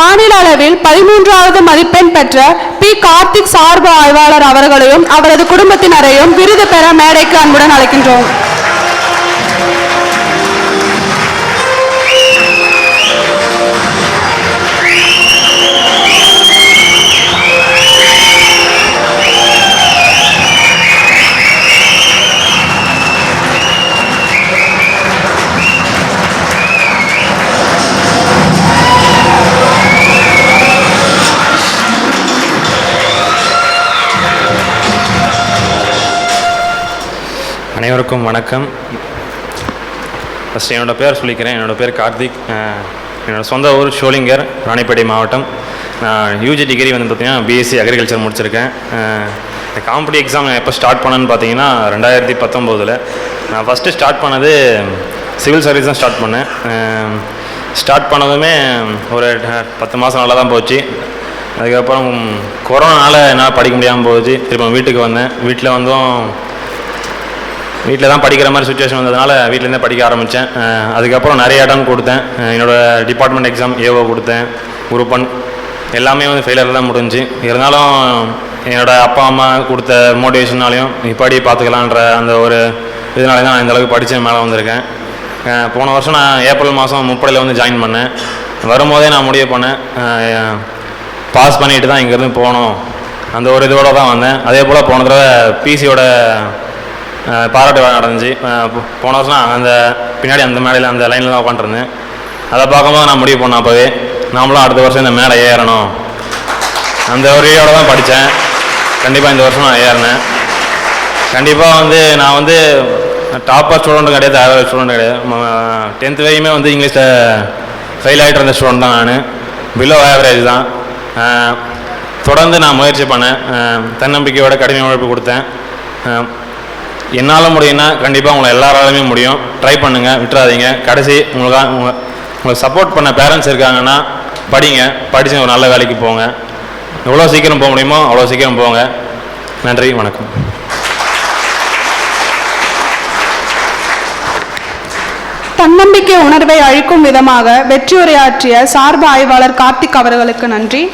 மாநில அளவில் பதிமூன்றாவது மதிப்பெண் பெற்ற பி. கார்த்திக் சார்பு ஆய்வாளர் அவர்களையும் அவரது குடும்பத்தினரையும் விருது பெற மேடைக்கு அன்புடன் அழைக்கின்றோம். அனைவருக்கும் வணக்கம். ஃபஸ்ட் என்னோடய பேர் சொல்லிக்கிறேன். என்னோடய பேர் கார்த்திக். என்னோடய சொந்த ஊர் ஷோலிங்கர் ராணிப்பேட்டை மாவட்டம். நான் யூஜி டிகிரி வந்து பார்த்தீங்கன்னா பிஎஸ்சி அக்ரிகல்ச்சர் முடிச்சிருக்கேன். இந்த காம்படி எக்ஸாம் நான் எப்போ ஸ்டார்ட் பண்ணேன்னு பார்த்தீங்கன்னா ரெண்டாயிரத்தி பத்தொம்போதில். நான் ஃபஸ்ட்டு ஸ்டார்ட் பண்ணது சிவில் சர்வீஸ் தான் ஸ்டார்ட் பண்ணேன். ஸ்டார்ட் பண்ணதுமே ஒரு பத்து மாதம் நல்லா தான் போச்சு. அதுக்கப்புறம் கொரோனானால என்னால் படிக்க முடியாமல் போச்சு. திரும்ப வீட்டுக்கு வந்தேன். வீட்டில் வந்தும் வீட்டில் தான் படிக்கிற மாதிரி சுச்சுவேஷன் வந்ததுனால வீட்டிலேருந்தே படிக்க ஆரம்பித்தேன் அதுக்கப்புறம் நிறைய இடம் கொடுத்தேன். என்னோடய என்னோட டிபார்ட்மெண்ட் எக்ஸாம் ஏஓ கொடுத்தேன். குரூப் ஒன் எல்லாமே வந்து ஃபெயிலியர் தான் முடிஞ்சு. இருந்தாலும் என்னோட அப்பா அம்மா கொடுத்த மோட்டிவேஷனாலையும் இப்படி பார்த்துக்கலான்ற அந்த ஒரு இதனால தான் நான் இந்த அளவுக்கு படித்து மேலே வந்திருக்கேன். போன வருஷம் நான் ஏப்ரல் மாதம் முப்படையில் வந்து ஜாயின் பண்ணேன். வரும்போதே நான் முடிவு பண்ணேன். பாஸ் பண்ணிட்டு தான் இங்கேருந்து போகணும். அந்த ஒரு இதோட தான் வந்தேன். அதே போல் போன தடவை பிசியோட பாராட்டு விழா நடந்துச்சு. போன வருஷம் அந்த பின்னாடி அந்த மேடையில் அந்த லைனில் தான் உட்காந்துருந்தேன் அதை பார்க்கும்போது நான் முடிவு பண்ணேன் அப்போவே நாமளும் அடுத்த வருஷம் இந்த மேடை ஏறணும். அந்த வரியோடு தான் படித்தேன் கண்டிப்பாக இந்த வருஷம் நான் ஏறினேன். கண்டிப்பாக வந்து நான் வந்து டாப்பர் ஸ்டூடெண்ட்டும் கிடையாது ஆவரேஜ் ஸ்டூடெண்ட் கிடையாது. டென்த்து வரையுமே வந்து இங்கிலீஷில் ஃபெயில் ஆகிட்டு இருந்த ஸ்டூடெண்ட் தான் நான். பிலோ ஆவரேஜ் தான். தொடர்ந்து நான் முயற்சி பண்ணேன். தன்னம்பிக்கையோட கடுமை உழைப்பு கொடுத்தேன். என்னால் முடியும்னா கண்டிப்பாக உங்களை எல்லாராலுமே முடியும். ட்ரை பண்ணுங்கள் விட்டுறாதீங்க. கடைசி உங்களுக்காக உங்கள் உங்களுக்கு சப்போர்ட் பண்ண பேரண்ட்ஸ் இருக்காங்கன்னா படிங்க. படித்து ஒரு நல்ல வேலைக்கு போங்க. எவ்வளோ சீக்கிரம் போக முடியுமோ அவ்வளோ சீக்கிரம் போங்க. நன்றி வணக்கம். தன்னம்பிக்கை உணர்வை அழிக்கும் விதமாக வெற்றியுரையாற்றிய சார்பு ஆய்வாளர் கார்த்திக் அவர்களுக்கு நன்றி.